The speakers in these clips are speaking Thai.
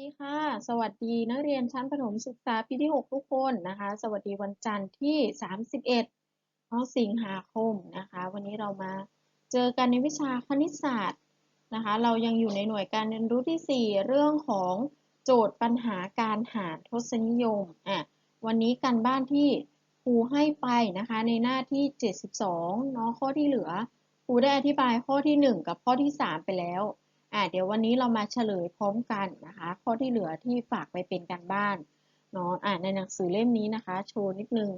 ดีค่ะ สวัสดีนักเรียนชั้นประถมศึกษาปีที่ 6 ทุกคนนะคะ สวัสดีวันจันทร์ที่ 31 สิงหาคมนะคะ วันนี้เรามาเจอกันในวิชาคณิตศาสตร์นะคะ เรายังอยู่ในหน่วยการเรียนรู้ที่ 4 เรื่องของโจทย์ปัญหาการหารทศนิยมอะวันนี้กันบ้านที่ครูให้ไปนะคะในหน้าที่ 72เนาะข้อที่เหลือครูได้อธิบายข้อที่ 1 กับข้อที่ 3 ไปแล้ว อ่าเดี๋ยววันนี้เรามาเฉลยพร้อมกันนะคะ ข้อที่เหลือที่ฝากไปเป็นการบ้านเนาะอ่าในหนังสือเล่มนี้นะคะ โชว์นิดนึง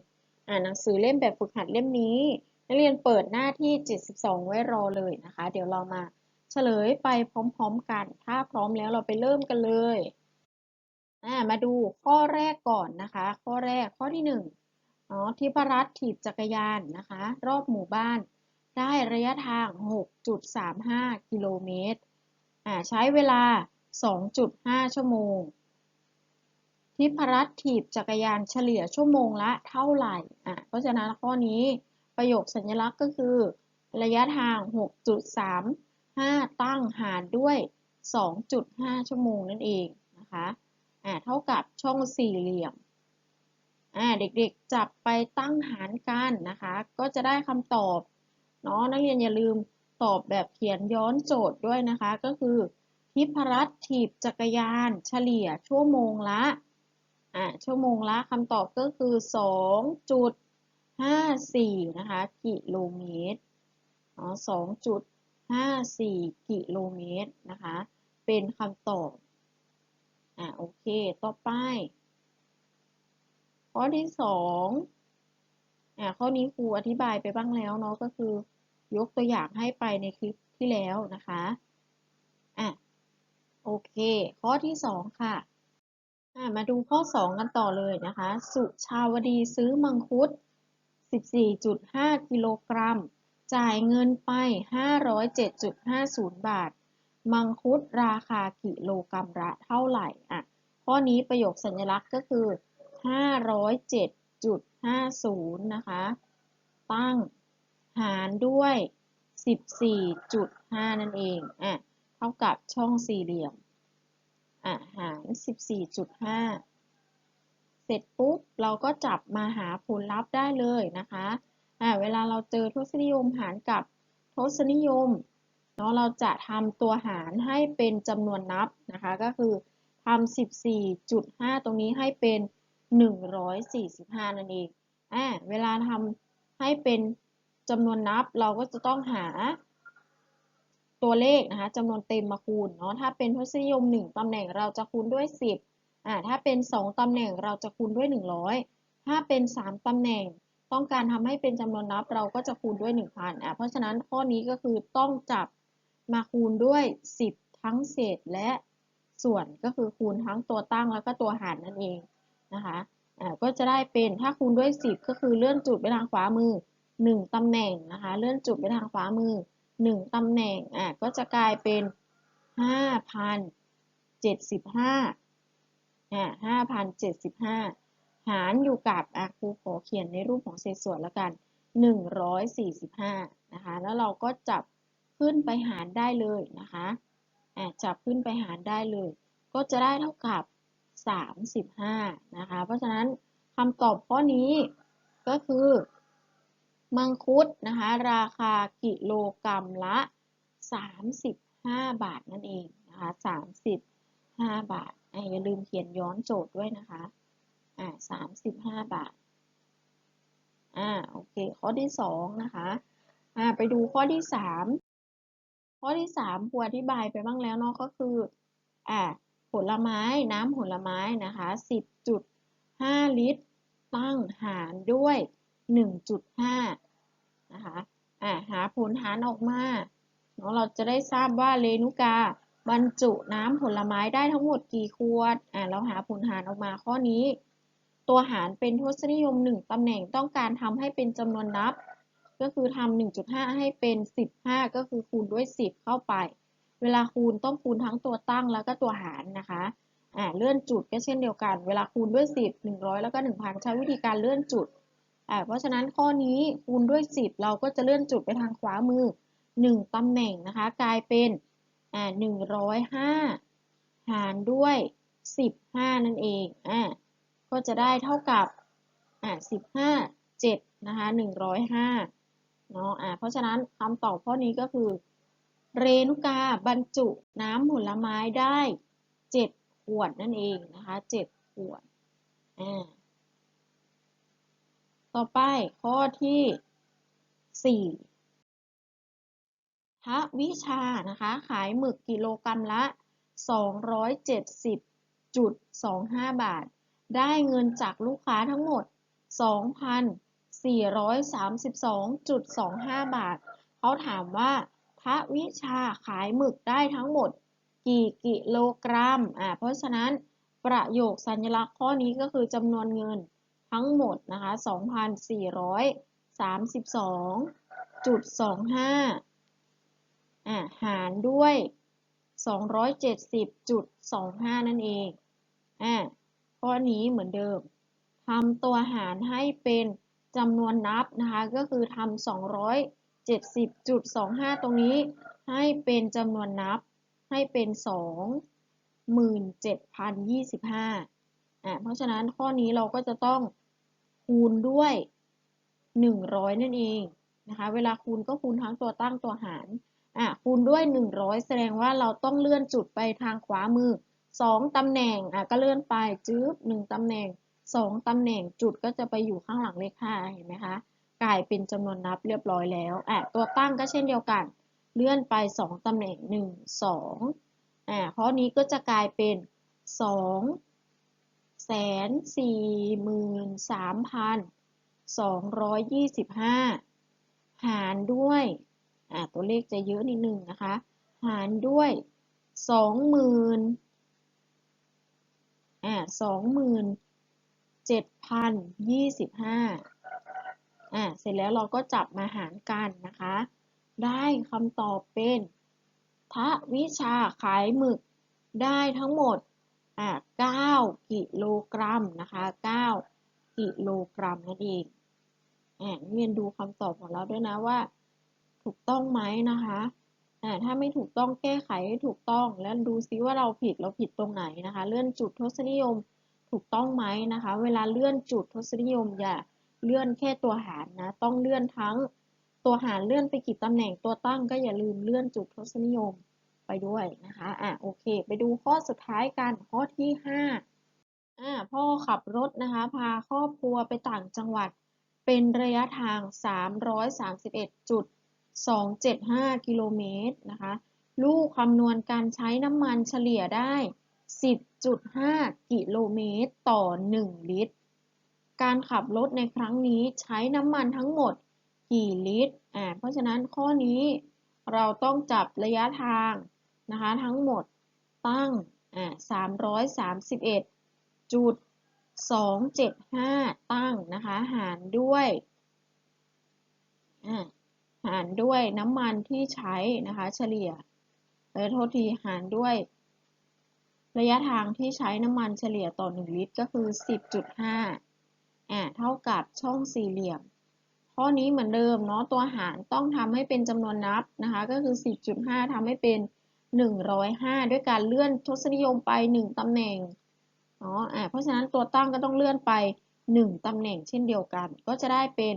อ่าหนังสือเล่มแบบฝึกหัดเล่มนี้นักเรียนเปิดหน้าที่ 72 ไว้รอเลยนะคะ เดี๋ยวเรามาเฉลยไปพร้อมๆกัน ถ้าพร้อมแล้วเราไปเริ่มกันเลยอ่ามาดูข้อแรกก่อนนะคะ ข้อแรกข้อที่1เนาะทิพรัตถีบจักรยานนะคะ รอบหมู่บ้าน ได้ระยะทาง 6.35 กิโลเมตร ใช้เวลา 2.5 ชั่วโมง ทิพรัตน์ถีบจักรยานเฉลี่ยชั่วโมงละเท่าไหร่อะเพราะฉะนั้นข้อนี้ประโยคสัญลักษณ์ก็คือ ระยะทาง 6.35 ตั้งหารด้วย 2.5 ชั่วโมงนั่นเองนะคะอะเท่ากับช่องสี่เหลี่ยมอะเด็กๆจับไปตั้งหารกันนะคะ ก็จะได้คำตอบเนาะนักเรียนอย่าลืม ตอบแบบเขียนย้อนโจทย์ด้วยนะคะ ก็คือทิพรัตน์ถีบจักรยาน เฉลี่ยชั่วโมงละอ่าชั่วโมงละคำตอบก็คือ 2.54 นะคะ กิโลเมตรอ๋อ2.54 กิโลเมตรนะคะ เป็นคำตอบอ่าโอเค ต่อไป ข้อที่สองอ่าข้อนี้ครูอธิบายไปบ้างแล้วเนาะก็คือ ยกตัวอย่างให้ไปในคลิปที่แล้วนะคะอะโอเค ข้อที่ 2 ค่ะอะ มาดูข้อ 2 กันต่อเลยนะคะ สุชาวดีซื้อมังคุด 14.5 กิโลกรัม จ่ายเงินไป 507.50 บาท มังคุดราคากิโลกรัมละเท่าไหร่อะข้อนี้ประโยคสัญลักษณ์ก็คือ 507.50 นะคะ ตั้ง หารด้วย 14.5 นั่นเอง อะ เท่ากับช่องสี่เหลี่ยม อะ หาร 14.5 เสร็จปุ๊บ เราก็จับมาหาผลลัพธ์ได้เลยนะคะ อะ เวลาเราเจอทศนิยมหารกับทศนิยม เนาะ เราจะทำตัวหารให้เป็นจำนวนนับนะคะ ก็คือทำ14.5 ตรงนี้ให้เป็น 145 นั่นเอง อะ เวลาทำให้เป็น จำนวนนับเราก็จะต้องหาตัวเลขนะคะจำนวนเต็มมาคูณเนาะถ้าเป็นทศนิยม 1ตำแหน่งเราจะคูณด้วย 10อ่าถ้าเป็น 2ตำแหน่งเราจะคูณด้วย 100 ถ้าเป็น 3ตำแหน่ง ต้องการทำให้เป็นจำนวนนับเราก็จะคูณด้วย 1,000อ่าเพราะฉะนั้นข้อนี้ก็คือต้องจับมาคูณด้วย 10 ทั้งเศษและส่วนก็คือคูณทั้งตัวตั้งแล้วก็ตัวหารนั่นเองนะคะอ่าก็จะได้เป็นถ้าคูณด้วย 10 ก็คือเลื่อนจุดไปทางขวามือ หนึ่งตำแหน่งนะคะเลื่อนจุดไปทางขวามือหนึ่งตำแหน่งอะก็จะกลายเป็นห้าพันเจ็ดสิบห้าอะห้าพันเจ็ดสิบห้าหารอยู่กับอะครูขอเขียนในรูปของเศษส่วนแล้วกันหนึ่งร้อยสี่สิบห้านะคะแล้วเราก็จับขึ้นไปหารได้เลยนะคะอะจับขึ้นไปหารได้เลย ก็จะได้เท่ากับสามสิบห้านะคะเพราะฉะนั้นคำตอบข้อนี้ก็คือ มังคุดนะคะราคากิโลกรัมละ 35 บาทนั่นเองนะคะ35 บาทอย่าลืมเขียนย้อนโจทย์ด้วยนะคะอ่า35 บาทอ่าโอเคข้อที่2นะคะอ่าไปดูข้อที่ 3 ข้อที่3ครูอธิบายไปบ้างแล้วเนาะก็คืออ่าผลไม้น้ำผลไม้นะคะ10.5 ลิตร ตั้งหารด้วย 1.5 นะคะอ่าหาผลหารออกมาเนาะเราจะได้ทราบว่าเลนุกาบรรจุน้ำผลไม้ได้ทั้งหมดกี่ขวดอ่าเราหาผลหารออกมาข้อนี้ ตัวหารเป็นทศนิยม 1ตำแหน่งต้องการทำให้เป็นจำนวนนับ ก็คือทำ1.5 ให้เป็น 15 ก็คือคูณด้วย 10 เข้าไป เวลาคูณต้องคูณทั้งตัวตั้งแล้วก็ตัวหารนะคะอ่าเลื่อนจุดก็เช่นเดียวกัน เวลาคูณด้วย 10 100 แล้วก็ 1,000 ใช้วิธีการเลื่อนจุด อ่าเพราะฉะนั้นข้อนี้คูณด้วย 10 เราก็จะเลื่อนจุดไปทางขวามือ 1 ตำแหน่งนะคะ กลายเป็นอ่า105 หารด้วย 15 นั่นเองอ่าก็จะได้เท่ากับอ่า15 7นะคะ105เนาะอ่าเพราะฉะนั้นคำตอบข้อนี้ก็คือ เรนุกาบรรจุน้ำผลไม้ได้ 7 ขวดนั่นเองนะคะ 7 ขวดอ่า ต่อไปข้อที่4ทวิชานะคะ ขายหมึกกิโลกรัมละ 270.25 บาท ได้เงินจากลูกค้าทั้งหมด 2,432.25 บาท เขาถามว่าทวิชาขายหมึกได้ทั้งหมด กี่กิโลกรัม อ่า เพราะฉะนั้นประโยคสัญลักษณ์ข้อนี้ก็คือจำนวนเงิน ทั้งหมดนะคะ2,432.25อ่าหารด้วย 270.25 นั่นเองอ่าข้อนี้เหมือนเดิมทำตัวหารให้เป็นจำนวนนับนะคะ ก็คือทำ270.25 ตรงนี้ ให้เป็นจำนวนนับให้เป็น 27,025อ่า เพราะฉะนั้นข้อนี้เราก็จะต้องคูณด้วย 100 นั่นเองนะคะ เวลาคูณก็คูณทั้งตัวตั้งตัวหารอะคูณด้วย 100 แสดงว่าเราต้องเลื่อนจุดไปทางขวามือ 2 ตำแหน่งอะก็เลื่อนไปจื๊บ1ตำแหน่ง 2 ตำแหน่งจุดก็จะไปอยู่ข้างหลังเลข5เห็นไหมคะกลายเป็นจำนวนนับเรียบร้อยแล้วอะตัวตั้งก็เช่นเดียวกัน เลื่อนไป 2 ตำแหน่ง 1 2อะข้อนี้ก็จะกลายเป็น 2 แสนสี่หมื่นสามพันสองร้อยยี่สิบห้าหารด้วยตัวเลขจะเยอะนิดนึงนะคะ หารด้วยสองหมื่นอ่าสองหมื่นเจ็ดพันยี่สิบห้าอ่าเสร็จแล้วเราก็จับมาหารกันนะคะ ได้คำตอบเป็นทวิชาขายหมึกได้ทั้งหมด อ่า9กิโลกรัมนะคะ9กิโลกรัมนั่นเองอ่าเรียนดูคำตอบของเราด้วยนะว่า ถูกต้องไหมนะคะอ่าถ้าไม่ถูกต้องแก้ไขให้ถูกต้องแล้วดูซิว่าเราผิดเราผิดตรงไหนนะคะ เลื่อนจุดทศนิยมถูกต้องไหมนะคะ เวลาเลื่อนจุดทศนิยมอย่าเลื่อนแค่ตัวหารนะ ต้องเลื่อนทั้งตัวหารเลื่อนไปกี่ตำแหน่งตัวตั้งก็อย่าลืมเลื่อนจุดทศนิยม ไปด้วยนะคะอะโอเค ไปดูข้อสุดท้ายกันข้อที่5อ่าพ่อขับรถนะคะ พาครอบครัวไปต่างจังหวัด เป็นระยะทาง 331.275 กิโลเมตรนะคะ ลูกคำนวณการใช้น้ำมันเฉลี่ยได้ 10.5 กิโลเมตรต่อ 1 ลิตร การขับรถในครั้งนี้ใช้น้ำมันทั้งหมดกี่ลิตร อ่า เพราะฉะนั้นข้อนี้เราต้องจับระยะทาง นะคะ ทั้งหมดตั้งอ่าสามร้อยสามสิบเอ็ดจุดสองเจ็ดห้าตั้งนะคะ หารด้วยอ่าหารด้วยน้ำมันที่ใช้นะคะ เฉลี่ยเออโทษทีหารด้วย ระยะทางที่ใช้น้ำมันเฉลี่ยต่อ 1 ลิตรก็คือ 10.5อ่าเท่ากับช่องสี่เหลี่ยม ข้อนี้เหมือนเดิมเนาะตัวหารต้องทำให้เป็นจำนวนนับนะคะ ก็คือ 10.5ทำให้เป็น 105 ด้วยการเลื่อนทศนิยมไป 1 ตำแหน่งเนาะอ่าเพราะฉะนั้นตัวตั้งก็ต้องเลื่อนไป 1 ตำแหน่งเช่นเดียวกัน ก็จะได้เป็น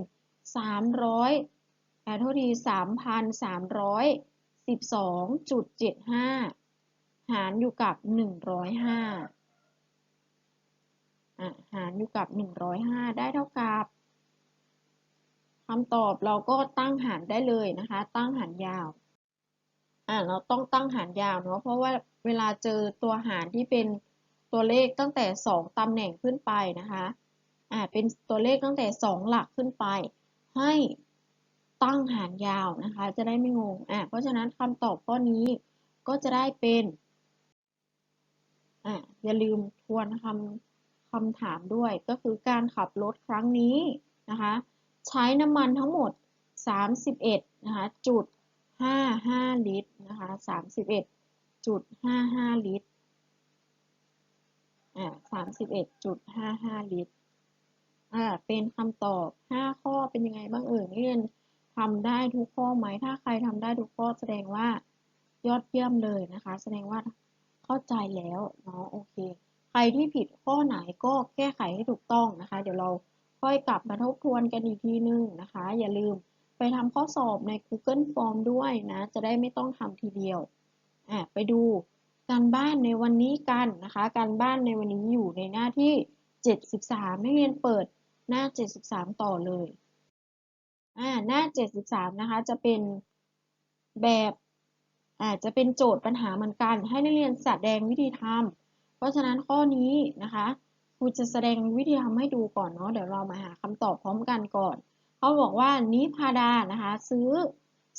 300อ่าโทษที3,312.75 หารอยู่กับ 105อ่าหารอยู่กับ 105 ได้เท่ากับคำตอบเราก็ตั้งหารได้เลยนะคะ ตั้งหารยาว อ่าเราต้องตั้งหารยาวเนาะเพราะว่าเวลาเจอตัวหารที่เป็นตัวเลขตั้งแต่ 2ตำแหน่งขึ้นไปนะคะอ่าเป็นตัวเลขตั้งแต่ 2 หลักขึ้นไป ให้ตั้งหารยาวนะคะ จะได้ไม่งงอ่าเพราะฉะนั้นคำตอบข้อนี้ก็จะได้เป็นอ่าอย่าลืมทวนคำคำถามด้วย ก็คือการขับรถครั้งนี้นะคะ ใช้น้ำมันทั้งหมด 31นะคะจุด 55 ลิตรนะคะ31.55 ลิตรอ่า31.55 ลิตรอ่าเป็นคำตอบ 5 ข้อเป็นยังไงบ้างเอ่ยนักเรียนทำได้ทุกข้อไหม ถ้าใครทำได้ทุกข้อแสดงว่ายอดเยี่ยมเลยนะคะ แสดงว่าเข้าใจแล้วเนาะโอเครที่ผิดข้อไหนก็แก้ไขให้ถูกต้องนะคะ เดี๋ยวเราค่อยกลับมาทบทวนกันอีกทีนึงนะคะ อย่าลืม ไปทำข้อสอบใน Google Form ด้วยนะ จะได้ไม่ต้องทำทีเดียวอะไปดูการบ้านในวันนี้กันนะคะ การบ้านในวันนี้อยู่ในหน้าที่ 73 นักเรียนเปิดหน้า 73 ต่อเลยอ่าหน้า 73 นะคะ จะเป็นแบบอาจจะเป็นโจทย์ปัญหาเหมือนกัน ให้นักเรียนแสดงวิธีทำเพราะฉะนั้นข้อนี้นะคะครูจะแสดงวิธีทำให้ดูก่อนเนาะเดี๋ยวเรามาหาคำตอบพร้อมกันก่อน เขาบอกว่านิพาดานะคะซื้อ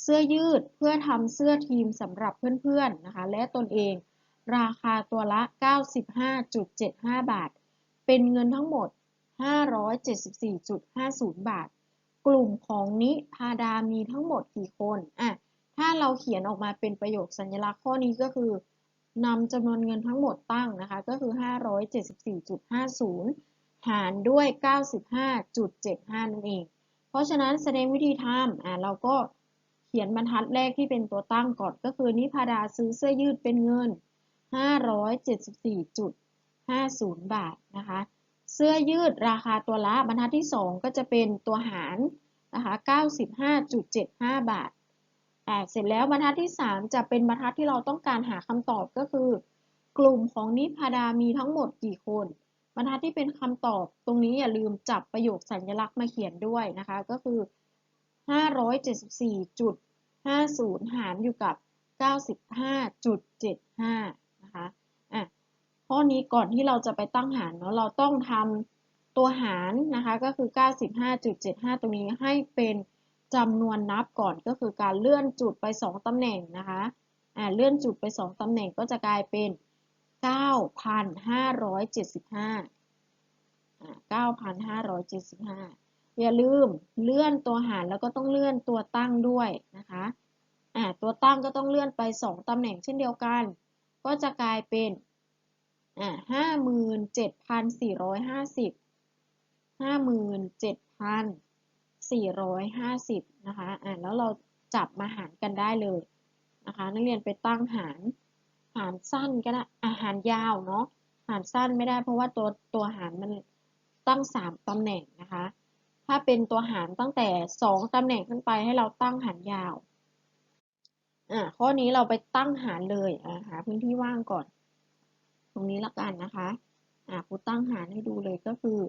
เสื้อยืดเพื่อทำเสื้อทีมสำหรับเพื่อนๆนะคะและตนเองราคาตัวละ 95.75 บาท เป็นเงินทั้งหมด 574.50 บาท กลุ่มของนิพาดามีทั้งหมดกี่คนอะถ้าเราเขียนออกมาเป็นประโยคสัญลักษณ์ข้อนี้ก็คือนำจำนวนเงินทั้งหมดตั้งนะคะ ก็คือ 574.50 หารด้วย 95.75 นั่นเอง เพราะฉะนั้นแสดงวิธีทำอะเราก็เขียนบรรทัดแรกที่เป็นตัวตั้งก่อนก็คือนิพาดาซื้อเสื้อยืดเป็นเงิน 574.50 บาทนะคะเสื้อยืดราคาตัวละบรรทัดที่ 2 ก็จะเป็นตัวหารนะคะ95.75 บาทแต่เสร็จแล้วบรรทัดที่ 3 จะเป็นบรรทัดที่เราต้องการหาคำตอบก็คือ กลุ่มของนิพาดามีทั้งหมดกี่คน บรรทัดที่เป็นคำตอบตรงนี้อย่าลืมจับประโยคสัญลักษณ์มาเขียนด้วยนะคะ ก็คือ 574.50 หารอยู่กับ 95.75 นะคะอะข้อนี้ก่อนที่เราจะไปตั้งหารเนาะเราต้องทำตัวหารนะคะก็คือ 95.75 ตรงนี้ให้เป็นจำนวนนับก่อนก็คือการเลื่อนจุดไป 2ตำแหน่งนะคะอ่าเลื่อนจุดไป 2ตำแหน่งก็จะกลายเป็น 9,575อ่า9,575 อย่าลืมเลื่อนตัวหารแล้วก็ต้องเลื่อนตัวตั้งด้วยนะคะอ่าตัวตั้งก็ต้องเลื่อนไป 2 ตำแหน่งเช่นเดียวกัน ก็จะกลายเป็นอ่าห้าหมื่นเจ็ดพันสี่ร้อยห้าสิบห้าหมื่นเจ็ดพัน450 นะคะ อ่าแล้วเราจับมาหารกันได้เลยนะคะ นักเรียนไปตั้งหาร หารสั้นก็ได้อาหารยาวเนาะหารสั้นไม่ได้เพราะว่าตัวตัวหารมันตั้ง 3 ตำแหน่งนะคะ ถ้าเป็นตัวหารตั้งแต่ 2 ตำแหน่งขึ้นไปให้เราตั้งหารยาวอ่าข้อนี้เราไปตั้งหารเลยอ่าหาพื้นที่ว่างก่อน ตรงนี้ละกันนะคะอ่าครูตั้งหารให้ดูเลยก็คือ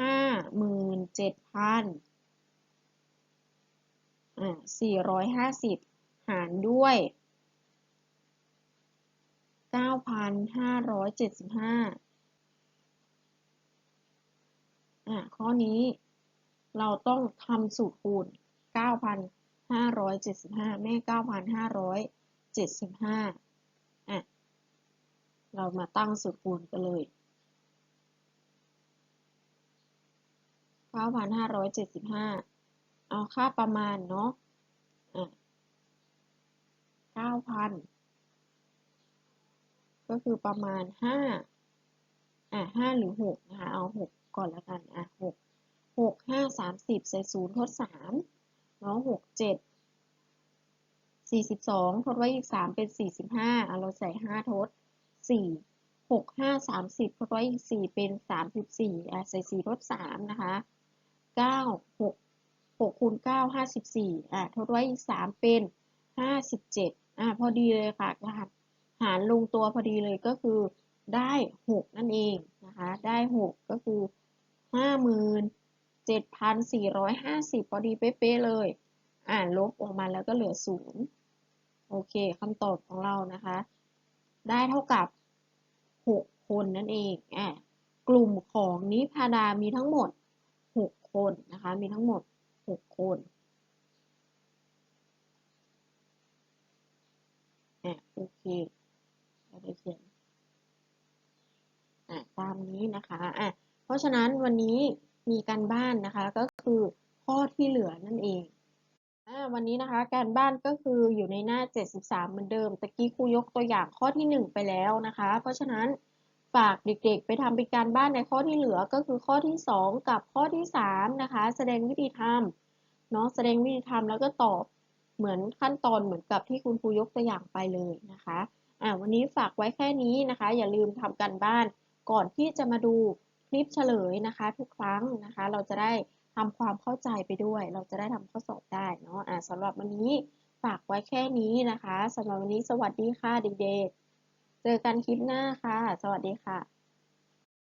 ห้าหมื่นเจ็ดพันอ่า450หารด้วย 9,575อ่าข้อนี้เราต้องทำสูตรคูณ9,575แม่9,575อะเรามาตั้งสูตรคูณกันเลย9,575เอาค่าประมาณเนาะอะเก้าพัน ก็คือประมาณห้าอะห้าหรือหกนะคะเอาหกก่อนล้วกันอะหกหกห้าสามสิบใส่ศูนย์ทดสามเนาะหกเจ็ดสี่สิบสองทดไว้อีกสามเป็นสี่สิบห้าอะเราใส่ห้าทดสี่หกห้าสามสิบทดไว้อีกสี่เป็นสามสิบสี่อะใส่สี่ทดสามนะคะเก้าหก6คูณ9 54อะทดไว้อีก3เป็น57อะพอดีเลยค่ะหาร หารลงตัวพอดีเลยก็คือได้ 6 นั่นเองนะคะ ได้ 6 ก็คือ 57,450 พอดีเป๊ะๆเลย อ่านลบออกมาแล้วก็เหลือ 0 โอเคคำตอบของเรานะคะ ได้เท่ากับ 6 คนนั่นเองอะกลุ่มของนิพาดามีทั้งหมด 6 คนนะคะ มีทั้งหมดหกคนอะโอเค เราจะเขียนตามนี้นะคะอะเพราะฉะนั้นวันนี้มีการบ้านนะคะก็คือข้อที่เหลือนั่นเองอ่าวันนี้นะคะการบ้านก็คืออยู่ในหน้า 73 เหมือนเดิมตะกี้ครูยกตัวอย่างข้อที่ 1 ไปแล้วนะคะ เพราะฉะนั้นฝากเด็กๆ ไปทำเป็นการบ้านในข้อที่เหลือก็คือข้อที่ 2 กับข้อที่ 3 นะคะ แสดงวิธีทำเนาะแสดงวิธีทำแล้วก็ตอบเหมือนขั้นตอนเหมือนกับที่คุณครูยกตัวอย่างไปเลยนะคะ อ่าวันนี้ฝากไว้แค่นี้นะคะ อย่าลืมทำการบ้าน ก่อนที่จะมาดูคลิปเฉลยนะคะ ทุกครั้งนะคะ เราจะได้ทำความเข้าใจไปด้วย เราจะได้ทำข้อสอบได้เนาะอ่าสำหรับวันนี้ฝากไว้แค่นี้นะคะสำหรับวันนี้สวัสดีค่ะเด็กๆเจอกันคลิปหน้าค่ะ สวัสดีค่ะ